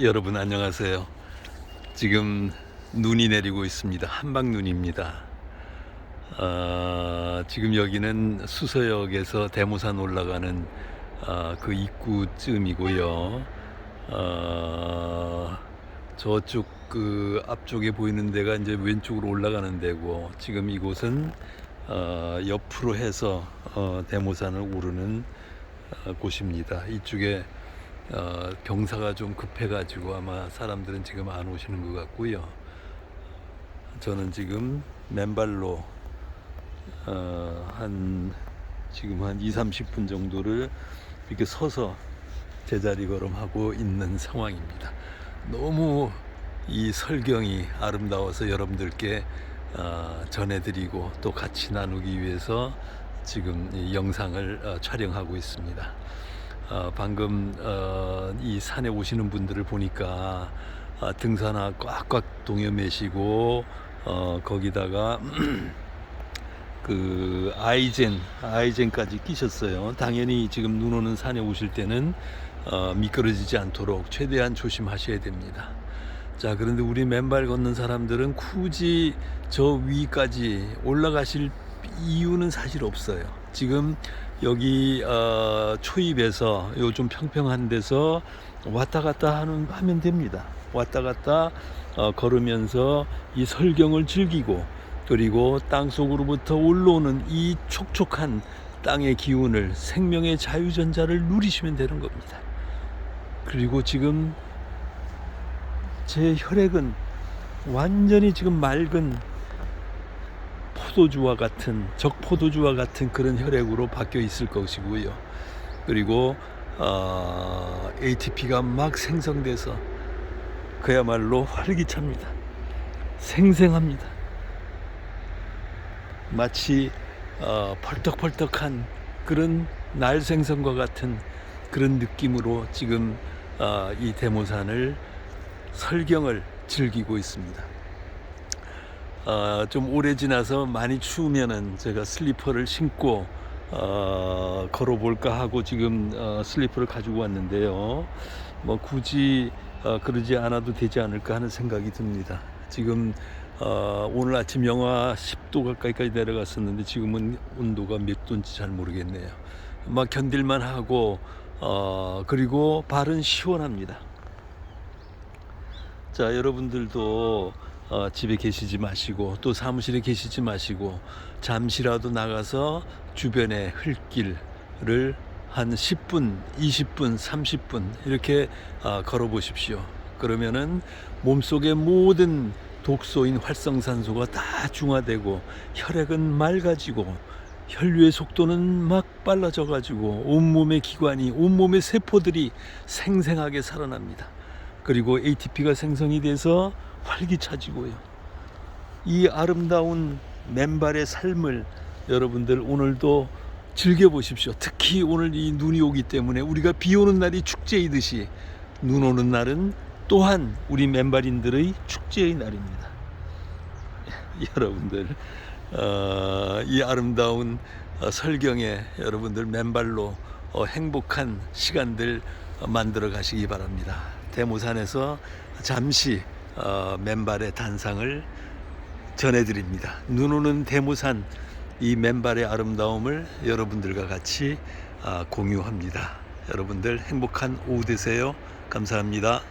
여러분 안녕하세요. 지금 눈이 내리고 있습니다. 한방 눈입니다. 어, 지금 여기는 수서역에서 대모산 올라가는 어, 그 입구쯤이고요. 어, 저쪽 그 앞쪽에 보이는 데가 이제 왼쪽으로 올라가는 데고 지금 이곳은 어, 옆으로 해서 어, 대모산을 오르는 어, 곳입니다. 이쪽에 어, 경사가 좀 급해가지고 아마 사람들은 지금 안 오시는 것 같고요. 저는 지금 맨발로 어, 한 지금 한 2, 30분 정도를 이렇게 서서 제자리 걸음하고 있는 상황입니다. 너무 이 설경이 아름다워서 여러분들께 어, 전해드리고 또 같이 나누기 위해서 지금 이 영상을 어, 촬영하고 있습니다. 어, 방금 어, 이 산에 오시는 분들을 보니까 아, 등산화 꽉꽉 동여매시고 어, 거기다가 그 아이젠 아이젠까지 끼셨어요. 당연히 지금 눈 오는 산에 오실 때는 어, 미끄러지지 않도록 최대한 조심하셔야 됩니다. 자 그런데 우리 맨발 걷는 사람들은 굳이 저 위까지 올라가실 이유는 사실 없어요. 지금 여기 어, 초입에서 요 좀 평평한 데서 왔다 갔다 하는 하면 됩니다. 왔다 갔다 어, 걸으면서 이 설경을 즐기고 그리고 땅 속으로부터 올라오는 이 촉촉한 땅의 기운을 생명의 자유전자를 누리시면 되는 겁니다. 그리고 지금 제 혈액은 완전히 지금 맑은 포도주와 같은 적포도주와 같은 그런 혈액으로 바뀌어 있을 것이고요. 그리고 어, ATP가 막 생성돼서 그야말로 활기찹니다. 생생합니다. 마치 어, 펄떡펄떡한 그런 날 생선과 같은 그런 느낌으로 지금 어, 이 대모산을 설경을 즐기고 있습니다. 어, 좀 오래 지나서 많이 추우면은 제가 슬리퍼를 신고 어, 걸어볼까 하고 지금 어, 슬리퍼를 가지고 왔는데요. 뭐 굳이 어, 그러지 않아도 되지 않을까 하는 생각이 듭니다. 지금 어, 오늘 아침 영하 10도 가까이까지 내려갔었는데 지금은 온도가 몇 도인지 잘 모르겠네요. 막 견딜만 하고 어, 그리고 발은 시원합니다. 자, 여러분들도 어, 집에 계시지 마시고 또 사무실에 계시지 마시고 잠시라도 나가서 주변의 흘길을 한 10분, 20분, 30분 이렇게 어, 걸어 보십시오. 그러면은 몸속의 모든 독소인 활성산소가 다 중화되고 혈액은 맑아지고 혈류의 속도는 막 빨라져 가지고 온몸의 기관이 온몸의 세포들이 생생하게 살아납니다. 그리고 ATP가 생성이 돼서 활기차지고요. 이 아름다운 맨발의 삶을 여러분들 오늘도 즐겨 보십시오. 특히 오늘 이 눈이 오기 때문에 우리가 비 오는 날이 축제이듯이 눈 오는 날은 또한 우리 맨발인들의 축제의 날입니다. 여러분들 어, 이 아름다운 어, 설경에 여러분들 맨발로 어, 행복한 시간들 어, 만들어 가시기 바랍니다. 대모산에서 잠시 어, 맨발의 단상을 전해드립니다. 눈 오는 대모산 이 맨발의 아름다움을 여러분들과 같이 아, 공유합니다. 여러분들 행복한 오후 되세요. 감사합니다.